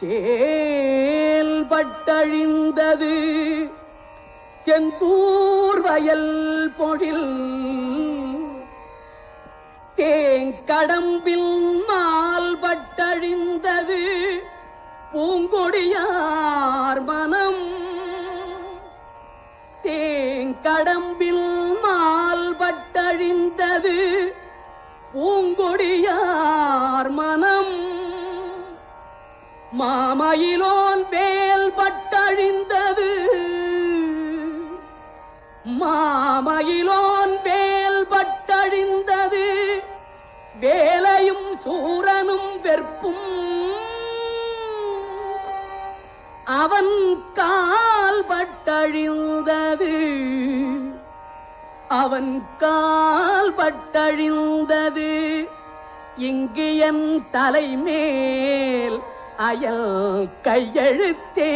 செயல்பட்டழிந்தது செந்தூர் வயல் பொழில். தேங்கடம்பில் மால்பட்டழிந்தது. பூங்கொடியார் மனம். தேங்கடம்பில் மால்பட்டழிந்தது. பூங்கொடியார் மாமயிலோன் வேல் பட்டழிந்தது. மாமயிலோன் வேல் பட்டழிந்தது. வேலையும் சூரனும் வெற்பும். அவன் கால் பட்டழிந்தது. அவன் கால் பட்டழிந்தது. இங்கு என் தலைமேல் அயல் கையெழுத்தே.